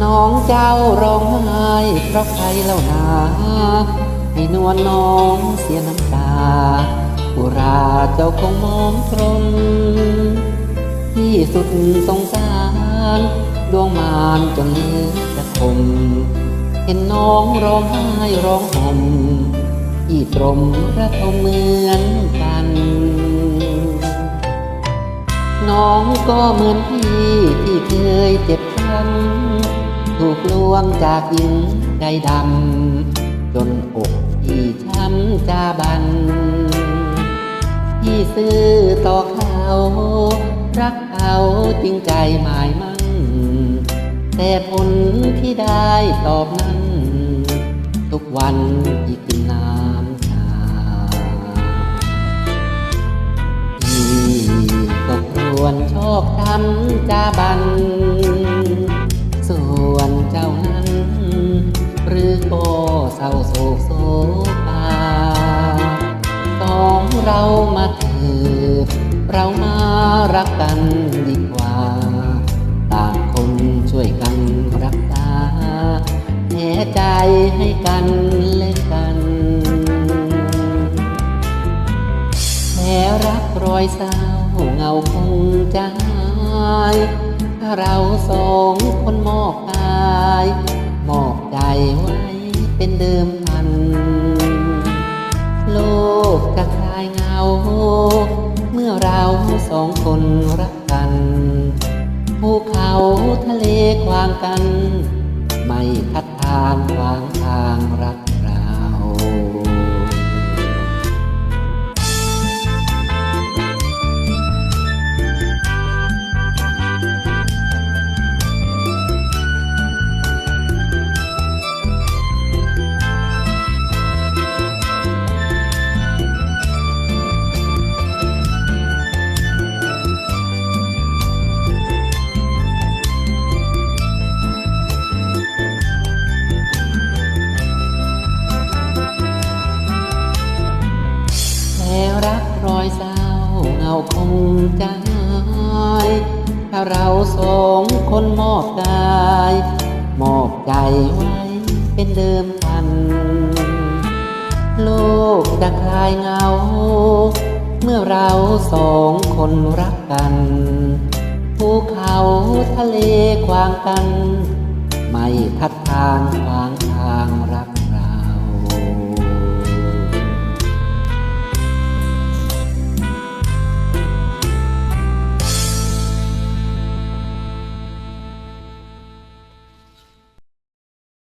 น้องเจ้าร้องไห้เพราะใครเล่านาให้นวลน้องเสียน้ำตาอุราเจ้าคงมองตรงที่สุดสงสารดวงมารจนเลือจะคมเห็นน้องร้องไห้ร้องห่มที่ตรมระทมเหมือนกัน น้องก็เหมือนพี่ที่เคยเจ็บช้ำ ถูกลวงจากหญิงใจดำ จนอกพี่ช้ำจาบันพี่ซื้อต่อเขารักเขาจริงใจหมายมั่น แต่ผลที่ได้ตอบนั้น ทุกวันที่กินน้ำชาพี่ก็ควรโชคทำจาบันาโศกโศกาสองเรามาเถิดเรามารักกันดีกว่า ต่างคนช่วยกันรักษาแห่ใจให้กันและกันแม้รักรอยเศร้าเงาคงจะหาย ถ้าเราสองคนมอบกา กจะคลายเงา เมื่อเราสองคนรักกันภูเขาทะเลควางกัน ไม่คัดทานขวางทางรัก คงจะหายถ้าเราสองคนมอบกายมอบใจไว้เป็นเดิมพัน โลกจะคลายเงา เมื่อเราสองคนรักกันภูเขาทะเลขวางกัน ไม่ทัดทานขวางทางรัก